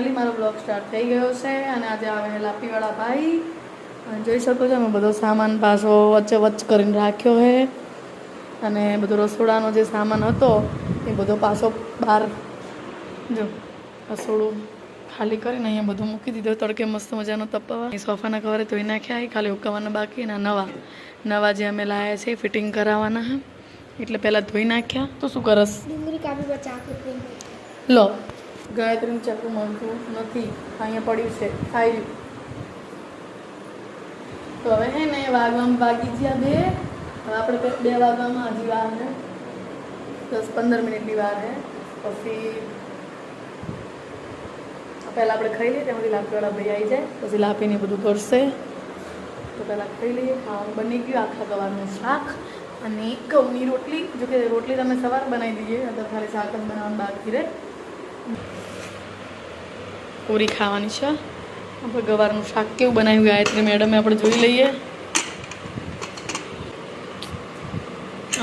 Finally મારો blog start થઈ ગયો છે અને આજે આવેલા પીવાળા ભાઈ જોઈ શકો છો મેં બધો સામાન પાછો વચ્ચે વચ્ચ કરીને રાખ્યો છે. અને બધો રસોડાનો જે સામાન હતો એ બધો પાછો બહાર જો રસોડું ખાલી કરીને અહીંયા બધું મૂકી દીધો. તડકે મસ્ત મજાનો તપાવા. એ સોફાના કવરે ધોઈ નાખ્યા ખાલી ઉકાવવાના બાકી ના નવા. નવા જે અમે લાવ્યા છે ફિટિંગ કરાવવાના હા એટલે પહેલાં ધોઈ નાખ્યા. તો શું કરસ? લો. ગાયત્રીનું ચાકુ મળતું નથી. અહીંયા પડ્યું છે. આવી તો હવે હે ને, વાગવામાં વાગી ગયા બે. હવે આપણે બે- વાગવામાં હજી વાર છે. દસ પંદર મિનિટની વાર છે. પછી પહેલાં આપણે ખાઈ લઈએ, ત્યાંથી લાપીવાળા ભાઈ આવી જાય. પછી લાપીને બધું કરશે તો પહેલાં ખાઈ લઈએ. ખાવાનું બની ગયું આખા ગવાનું શાક અને ઘઉંની રોટલી. જોકે રોટલી તમે સવાર બનાવી દઈએ તો ખાલી શાક જ બનાવવાનું બાકી રહે. પૂરી ખાવાની છે આપણે ગવારનું શાક કેવું બનાવ્યું ગાયત્રી મેડમે આપણે જોઈ લઈએ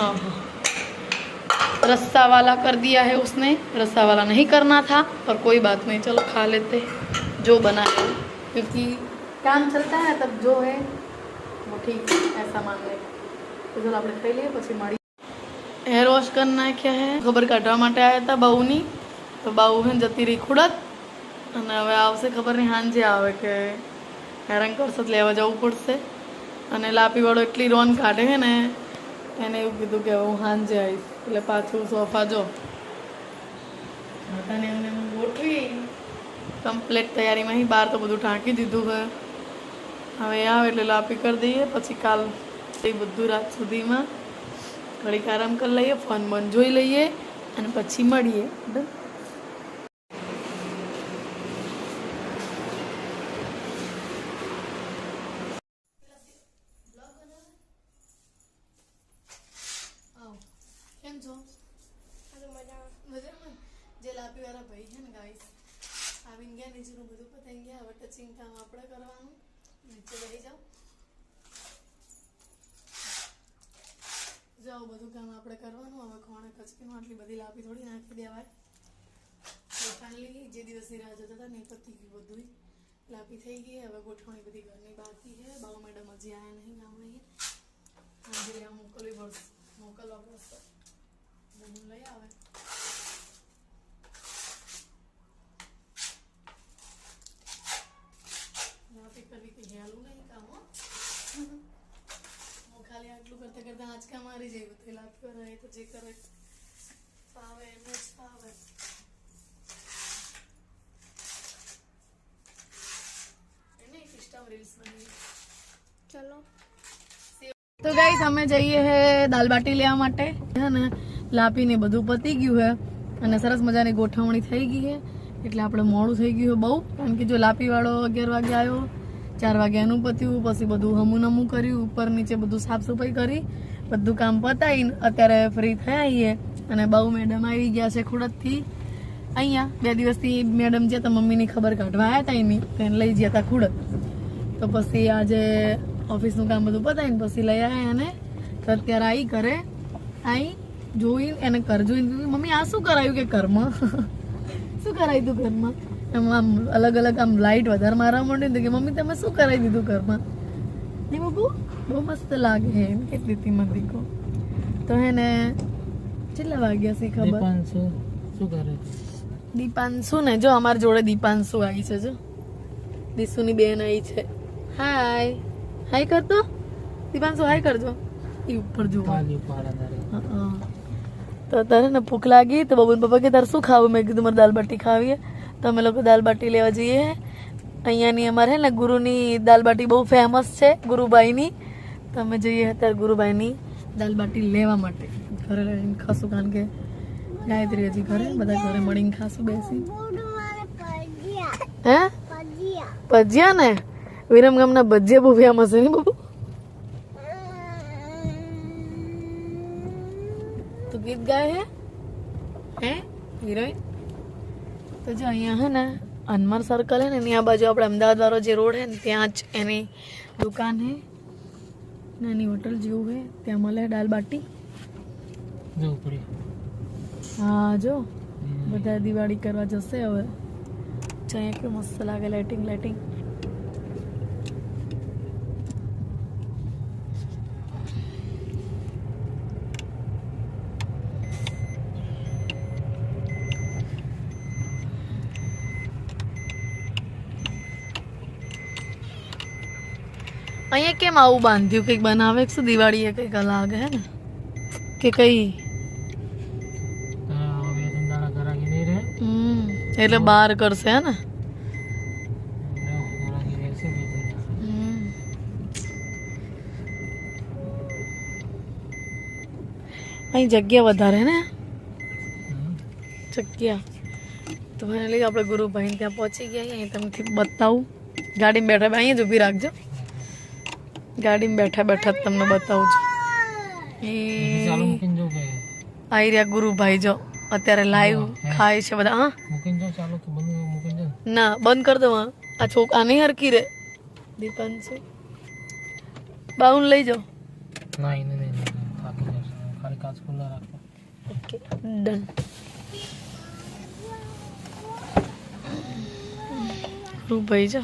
आहा। रस्सा वाला कर दिया है उसने रस्सा वाला नहीं करना था पर कोई बात नहीं चलो खा लेते जो बना है क्योंकि काम चलता है तब जो है वो ठीक है ऐसा मान ले તો ચલો આપણે ખાઈ લઈએ પછી મળી હેર વોશ કરી નાખ્યા હે ખબર કાઢવા માટે આવ્યા હતા બહુની તો બહુ હે ને જતી રહી ખુડત અને હવે આવશે ખબર નહીં, હાંજે આવે કે હેરાન કરશે લેવા જવું પડશે. અને લાપીવાળો એટલી રોન કાઢે છે ને, એને એવું કીધું કે હું સાંજે આવીશ. એટલે પાછું સોફા જો. બધાને એમને કમ્પ્લેટ તૈયારીમાં બહાર તો બધું ઢાંકી દીધું છે. હવે આવે એટલે લાપી કરી દઈએ, પછી કાલ એ બધું રાત સુધીમાં ઘડીક આરામ કરી લઈએ, ફોન બંધ જોઈ લઈએ, અને પછી મળીએ. ડન? આવો. કેમ છો મજામાં જે લાપીવાળા ભાઈ છે ને ગાઈસ આવીને ગયા નીચેનું બધું પતાવી ગયા. હવે ટચિંગ કામ આપણે કરવાનું. નીચે લઈ જાઓ. જાઓ, બધું કામ આપણે કરવાનું. હવે કોણે કચકીમાં આટલી બધી લાપી થોડી નાખી દેવાય. ફાઇનલી જે દિવસની રાહ જોતા હતા ને પતી ગયું બધું લાપી થઈ ગઈ. હવે ગોઠવણી બધી ઘરની બાકી છે. બાઉ મેડમ હજી આવ્યા નહીં ગામડે આજે મોકલવી પડશે. મોકલવા પડશે. બધું લઈ આવે લાપી કરવી કે હેલું નહીં કામ હો હું ખાલી આટલું કરતા કરતા આંચકા મારી જાય તો લાપી કરે તો જે કરે ફાવે એને જ ફાવે એને ઇન્સ્ટા રીલ્સ બની ચલો તો ગાઈસ, અમે જઈએ હે દાલ બાટી લેવા માટે. છે ને, લાપીને બધું પતી ગયું હે અને સરસ મજાની ગોઠવણી થઈ ગઈ છે એટલે આપણે મોડું થઈ ગયું બહુ. કારણ કે જો લાપીવાળો અગિયાર વાગે આવ્યો, ચાર વાગે એનું પત્યું પછી બધું હમું નમું કર્યું, ઉપર નીચે બધું સાફ સફાઈ કરી, બધું કામ પતાવીને અત્યારે ફ્રી થયા છીએ. અને બહુ મેડમ આવી ગયા છે ખુડતથી અહીંયા બે દિવસથી મેડમ જે હતા, મમ્મીની ખબર કાઢવા આવ્યા હતા એની, તો એને લઈ ગયા હતા ખુડત તો પછી આજે ઓફિસનું કામ બધું પતાવીને પછી લઈ આવ્યા અને તો અત્યારે આવી ઘરે. આવી જોઈ એને ઘર જોઈને મમ્મી આ શું કરાયું કે ઘરમાં? શું કરાવ્યું તું ઘરમાં? એમ આમ અલગ અલગ આમ લાઇટ વધારે મારવા માંડી કે મમ્મી તમે શું કરાવી દીધું ઘરમાં? ને બહુ બહુ મસ્ત લાગે હે એમ કેટલી હતી મને દીકો. તો એને કેટલા વાગ્યા છે ખબર? શું કરે? દીપાંશુ ને જો અમારી જોડે દીપાંશુ આવી છે જો. દીશુની બેન આવી છે. હાય હાય કરતો દીપાંશુ હાય કરજો. એ ઉપર જો. તો તારે ને ભૂખ લાગી તો બબુન પપ્પા કે તારે શું ખાવું? મેં કીધું મારે દાલ બાટી ખાવીએ તો અમે લોકો દાલ બાટી લેવા જઈએ અહીંયાની અમારે હે ને ગુરુની દાલ બાટી બહુ ફેમસ છે ગુરુભાઈની તો અમે જઈએ અત્યારે ગુરુભાઈની દાલ બાટી લેવા માટે. ઘરે લઈને ખાશું કારણ કે ગાયત્રી હજી ઘરે બધા ઘરે મળીને ખાશું બેસી હે? ભજીયા ને? વિરમ ગામના ભજીયા બહુ ફેમસ છે ને બબુ તું ગીત ગાય હે? હે હિરોઈન? તો જો અહીંયા હે ને હનુમાન સર્કલ હે ને એની આ બાજુ આપણે અમદાવાદ વાળો જે રોડ હે ને ત્યાં જ એની દુકાન હે. નાની હોટલ જેવું હે ત્યાં મળે દાલ બાટી. જવું પડે હા જો. બધા દિવાળી કરવા જશે હવે. ચાહે અહીંયા કેવું મસ્ત લાગે લાઇટિંગ લાઇટિંગ અહીંયા કેમ આવું બાંધ્યું? કંઈક બનાવે? શું દિવાળીએ કંઈક અલગ હે ને? કે કઈ? એટલે બહાર કરશે હે ને. અહીં જગ્યા વધારે ને? જગ્યા. તો ફાઇનલી આપણે ગુરુભાઈ ત્યાં પહોંચી ગયા અહીં તમને બતાવું. ગાડીમાં બેઠા અહીંયા જ ઊભી રાખજો. ગાડીમાં બેઠા બેઠા જ તમને બતાવું છું. આઈ રહ્યા ગુરુભાઈ જો. અત્યારે લાઈવ ખાય છે બધા. હા? ના બંધ કર દો. આ છોક આને હરકી રે છે. બાઉન લઈ જાઓ. નહીં નહીં, ઓકે ડન ગુરુભાઈ જો.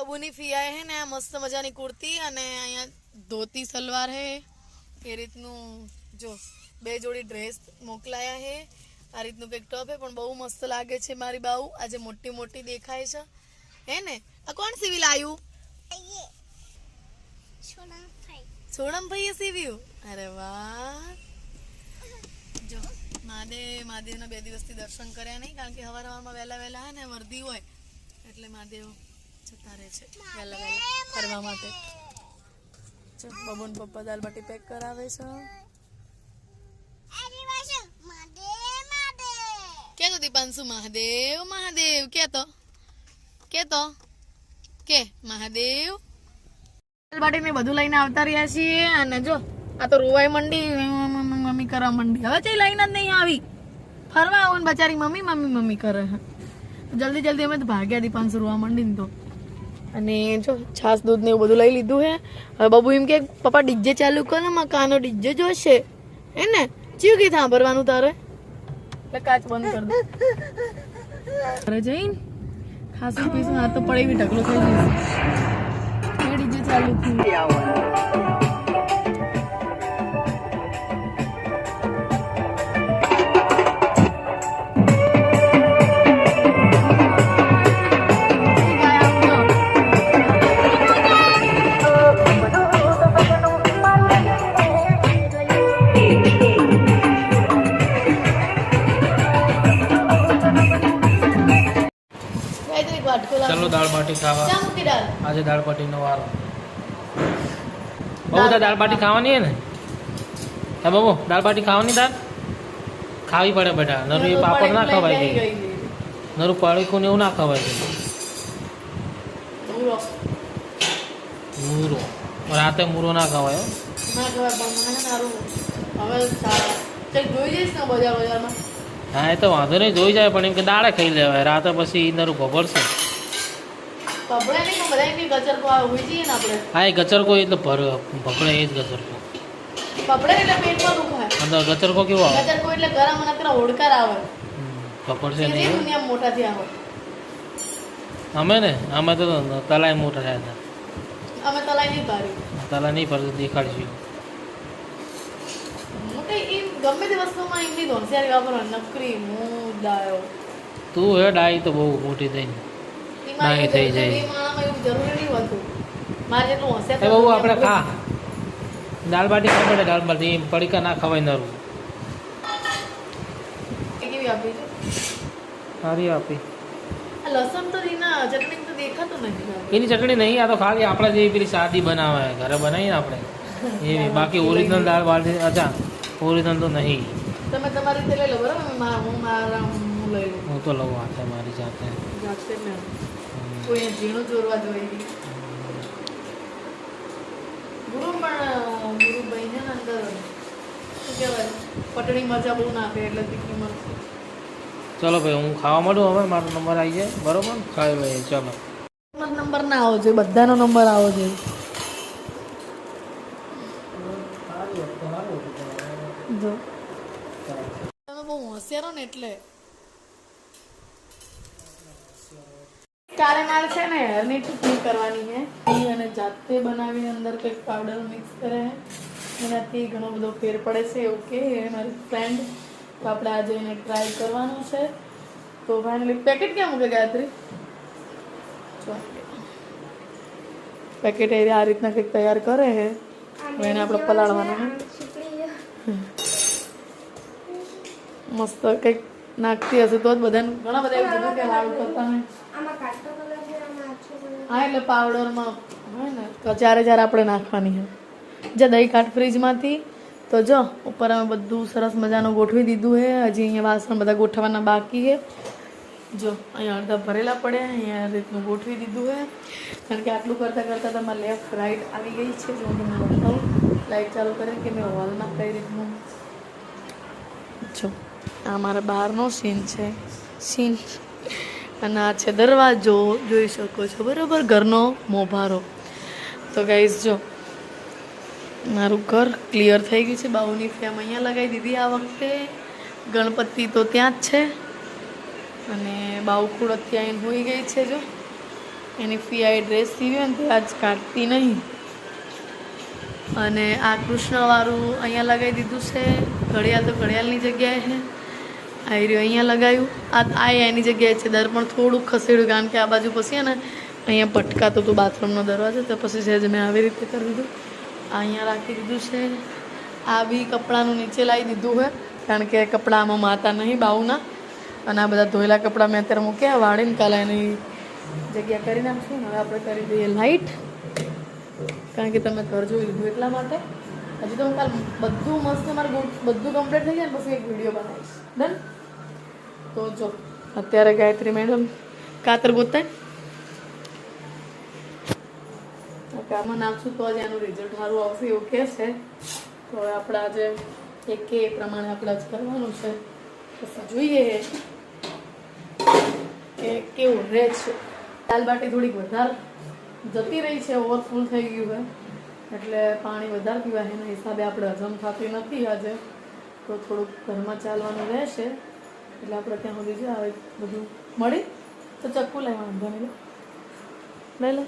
અબુની ફી આય હે ને આ મસ્ત મજાની કુર્તી અને અહીંયા ધોતી સલવાર હે. એ રીતનું જો બે જોડી ડ્રેસ મોકલાયા હે. આ રીતનું કંઈક ટોપ હે પણ બહુ મસ્ત લાગે છે મારી બાઉ. આજે મોટી મોટી દેખાય છે. હે ને? આ કોણ સિવિલ આવ્યું સોનમ ભાઈએ સીવ્યું? અરે વાહ. જો મહાદેવ મહાદેવના બે દિવસથી દર્શન કર્યા નહીં કારણ કે હવાર હવારમાં વહેલા વહેલા હે ને વર્દી હોય. એટલે મહાદેવ જતા રહે છે. વહેલા વહેલા ફરવા માટે. જો, બબુન પપ્પા દાલબાટી પેક કરાવે છે. કે તો દીપાંશુ, મહાદેવ મહાદેવ, કે તો? કે તો? કે, મહાદેવ? દાલબાટી ને બધું લઈને આવતા રહ્યા છીએ અને જો, આ તો રોવાય મંડી, મમ્મી કરવા મંડી. હવે ચઈ લઈને જ નહીં આવી. ફરવા આવું ને બચારી મમ્મી મમ્મી મમ્મી કરે જલ્દી જલ્દી અમે તો ભાગ્યા દીપાંશુ રોવા મંડી ને તો. અને જો છાસ દૂધ ને એવું બધું લઈ લીધું હે. હવે બાબુ એમ કે, પપ્પા, ડીજે ચાલુ કરો ને કાનો ડીજે જોશે. હે ને? ચિયું કે સાંભળવાનું તારે? એટલે કાચ બંધ કર દે. ઘરે જઈને ખાસું પીસું હાથ તો પડે એવી ઢગલો થઈ જશે ડીજે ચાલુ થયું. ચાલો દાળ બાટી ખાવા. આજે દાળ. દાળ બાટીનો વારો. બહુ તાર દાળ બાટી ખાવાની હે ને? હા બાબુ દાળ બાટી ખાવાની તાર ખાવી પડે બેટા નરું એ પાપડ ના ખવાય છે. નરું પાણીકું ને એવું ના ખવાય છે મૂરો. રાતે મૂરો ના ખવાય હો. ના ને એ તો વાંધો નહીં જોઈ જાય પણ એમ કે દાળે ખાઈ લેવાય. રાતે પછી નરું ભભરશે કપડે નહીં પણ બધા એમની ગચર કો હોઈ જઈએ ને આપણે. હા એ ગચરકો એટલે ભર ભપડે એ જ ગચરકો કપડે એટલે પેટમાં દુખાય અંદર ગચરકો કેવો આવે? એટલે ગરમ અને પેલા હોડકાર આવે. હમ, ભપડશે નહીં દુનિયા હોય અમે ને? અમે તો તલાય મોટા થયા હતા. અમે નહીં પાડી. તલા નહીં ફરતું દેખાડશું. મોટે એમ ગમે તે વસ્તુમાં એમની હોશિયારી વાપરવા નકરી મુદાયો તું હે ડાઈ તો બહુ મોટી થઈને. ના, એ થઈ જાય. નહીં એ બહુ આપણે ખા. દાળ બાટી ખાઈ પડે દાળ બાટી. પડીકા ના ખવાય નરું. સારી આપી. લસણ તો એના ચટણી તો દેખાતું નથી એની ચટણી નહીં આ તો ખાલી આપણે જે પેલી સાદી બનાવે ઘરે બનાવીને આપણે. એવી. બાકી ઓરિજિનલ દાળ બાટી અચ્છા ઓરિજિનલ તો નહીં. તમે તમારી હું લઈ લઉં હું તો લઉં હાથે મારી જાતે. જાતે ને કોઈ ઝીણું ચોરવા જોઈએ. ગુરુ પણ ગુરુભાઈ ને અંદર શું કહેવાય પટણી મજા બહુ નાખે એટલે તીખી મળશે ચલો ભાઈ હું ખાવા માંડું હવે મારો નંબર આવી જાય. બરોબર? ખાઈ લઈએ ચલો. નંબર ના આવો જોઈએ બધાનો નંબર આવો જોઈએ. જો. તમે બહુ હોશિયારો ને એટલે. કાલે મારે છે ને હેરની ટ્રીટમેન્ટ કરવાની છે. ઘી અને જાતે બનાવીને અંદર કંઈક પાવડર મિક્સ કરે. એનાથી ઘણો બધો ફેર પડે છે ઓકે એ મારી ફ્રેન્ડ તો આપણે આજે એને ટ્રાય કરવાનો છે. તો ફાઇનલી પેકેટ ક્યાં મૂકે ગાયત્રી? પેકેટ એ આ રીતના કંઈક તૈયાર કરે છે. એને આપણે પલાળવાનું છે. મસ્ત કંઈક નાખતી હશે તો જ બધાને ઘણા બધા એવું કીધું કે હારું કરતા નહીં હા, એટલે પાવડરમાં હોય ને ચારે ચાર આપણે નાખવાની છે જે દહીં કાઢ ફ્રીજમાંથી, તો જો, ઉપર અમે બધું સરસ મજાનું ગોઠવી દીધું છે હજી અહીંયા વાસણ બધા ગોઠવવાના બાકી છે જો, અહીંયા અડધા ભરેલા પડે અહીંયા રીતનું ગોઠવી દીધું છે કારણ કે આટલું કરતાં કરતાં તમારે લેફ્ટ રાઈટ આવી ગઈ છે. જો હું બતાવું લાઈટ ચાલુ કરે કે મેં હોલમાં કઈ રીતનું. જો, આ મારા બહારનો સીન છે. સીન અને આ છે દરવાજો, જોઈ શકો છો. બરાબર ઘરનો મોભારો. તો ગાઈઝ જો, મારું ઘર ક્લિયર થઈ ગયું છે. બાઉની ફ્રેમ અહીંયા લગાવી દીધી આ વખતે. ગણપતિ તો ત્યાં જ છે. અને બાઉકુળ અત્યારે હોઈ ગઈ છે, જો. એની ફી આઈ ડ્રેસ સીવી ને તે આજ કાઢતી નહીં. અને આ કૃષ્ણવાળું અહીંયા લગાવી દીધું છે. ઘડિયાળ તો ઘડિયાળની જગ્યાએ છે. આ રહ્યું અહીંયા લગાવ્યું આ આ એની જગ્યાએ છે. દર પણ થોડુંક ખસેડ્યું. કારણ કે આ બાજુ પછી ને, અહીંયા પટકાતું હતું બાથરૂમનો દરવાજો તો પછી છે જ મેં આવી રીતે કરી દીધું. આ અહીંયા રાખી દીધું છે. આ બી કપડાનું નીચે લાવી દીધું છે કારણ કે કપડાં આમાં માતા નહીં, બાઉના. અને આ બધા ધોયેલા કપડાં મેં અત્યારે મૂક્યા. વાળીને કાલે એની જગ્યા કરી નાખશું. હવે આપણે કરી દઈએ લાઇટ કારણ કે તમે ઘર જોઈ લીધું એટલા માટે. હજી તો હું કાલ બધું મસ્ત, મારું બધું કમ્પ્લીટ થઈ જાય ને પછી એક વીડિયો બનાવીશ. ડન તો જો, અત્યારે ગાયત્રી મેડમ કાતર ગોતાય કામમાં નાખશું તો જ એનું રિઝલ્ટ સારું આવશે એવું કહે છે. તો હવે આપણે આજે એક કે એ પ્રમાણે આપણે આજ કરવાનું છે. પછી જોઈએ. કે કેવું રહે છે. દાલ બાટી થોડીક વધારે જતી રહી છે ઓવરફુલ થઈ ગયું હોય એટલે પાણી વધારે પીવાય એના હિસાબે આપણે હજમ થતી નથી આજે. તો થોડુંક ઘરમાં ચાલવાનું રહેશે. એટલે આપણે ત્યાં સુધી જે આવે બધું મળી. તો ચક્કુ લઈ વાંધો નહીં. લે.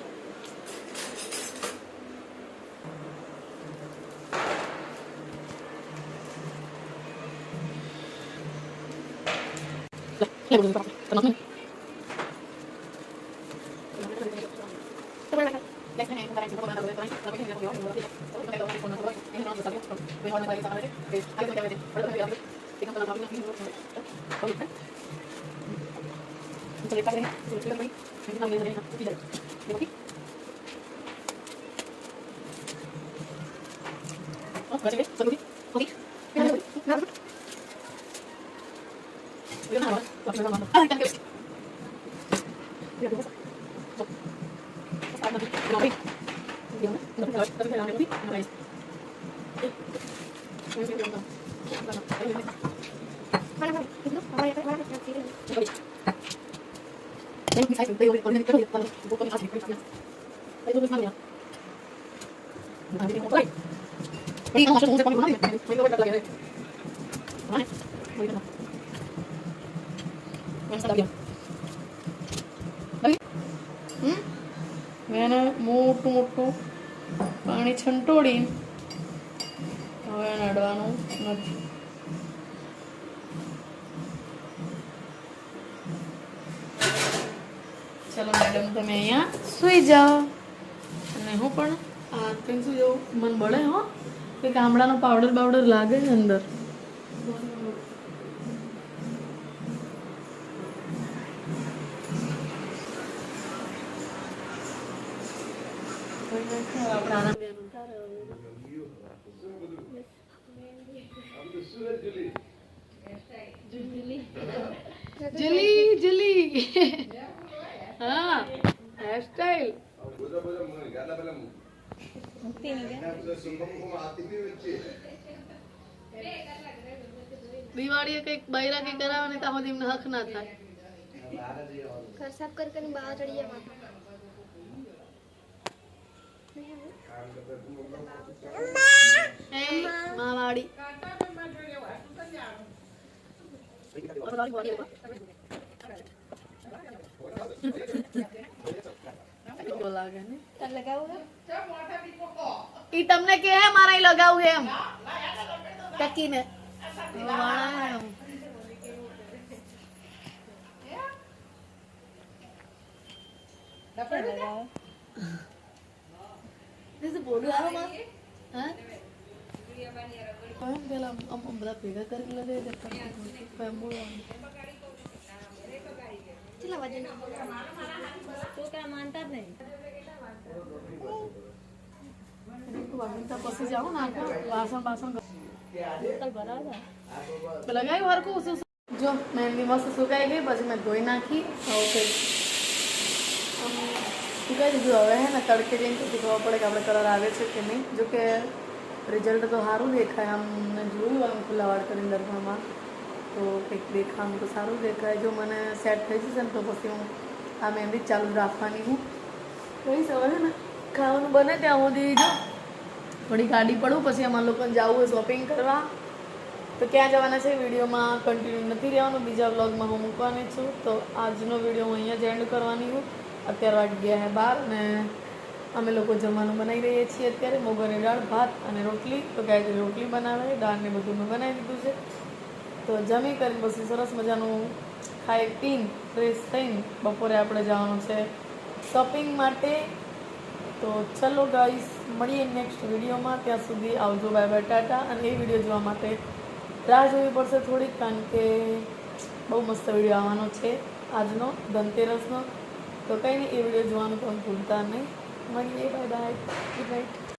Hindi ko masyadong usap kami ko namin. May gawin na talaga yun. હમ? એને મોટું મોટું પાણી છંટોડી હવે એને અડવાનું નથી. ચલો મેડમ તમે અહીંયા સુઈ જાઓ. અને હું પણ, આ શું જેવું મન બળે હો? કે ગામડાનો પાવડર બાવડર લાગે છે અંદર આપણે આરામ જલી જલી હા હેરસ્ટાઈલ દિવાળીએ કંઈક બૈરા કંઈક કરાવે ને તો એમને હક ના થાય. ઘર સાફ કરી બહાર ચડી જવાનું. લગાવું ઈ તમને કે મારે ઈ લગાવું એમ. ટકીને. વાળા This is બોલું આવો માં હા કોણ પેલા ભેગા કરી લે છોકરા માનતા જ નહીં પછી જાઓ ને વાસણ બાસણ લગાવ્યું શું? જો મહેંદી મસ્ત સુકાઈ ગઈ પછી મેં ધોઈ નાખી હવે સુકાઈ દીધું હવે હે ને તડકે જઈને પછી ખબર પડે કે આપણે કલર આવે છે કે નહીં. જો કે રિઝલ્ટ તો સારું દેખાય આમ મેં જોયું આમ ખુલ્લા વાળ કરીને દર્પણમાં તો કંઈક દેખાવાનું તો સારું દેખાય. જો મને સેટ થઈ જશે ને તો પછી હું આ મહેંદી ચાલુ રાખવાની હું. કઈ હે ને ખાવાનું બને ત્યાં સુધી જો. થોડી ગાડી પડું, પછી અમારા લોકોને જવું હોય શોપિંગ કરવા. તો ક્યાં જવાના છે વિડીયોમાં કન્ટિન્યુ નથી રહેવાનું. બીજા વ્લોગમાં હું મૂકવાની છું. તો આજનો વીડિયો હું અહીંયા જ એન્ડ કરવાની હું. અત્યારે વાગી ગયા હે બાર અને અમે લોકો જમવાનું બનાવી રહીએ છીએ અત્યારે. મોગરે દાળ, ભાત અને રોટલી. તો ગાય રોટલી બનાવે દાળ ને બધું મેં બનાવી દીધું છે. તો જમી કરીને પછી સરસ મજાનું ખાઈ પીને ફ્રેશ થઈને બપોરે આપણે જવાનું છે શોપિંગ માટે. તો ચલો ગાઈસ મળીએ નેક્સ્ટ વિડીયોમાં. ત્યાં સુધી આવજો. બાય બાય ટાટા અને એ વીડિયો જોવા માટે રાહ જોવી પડશે થોડીક, કારણ કે બહુ મસ્ત વીડિયો આવવાનો છે આજનો ધનતેરસનો. તો કંઈ નહીં એ વીડિયો જોવાનું પણ ભૂલતા નહીં. મળીએ બાય બાય ગુડ નાઇટ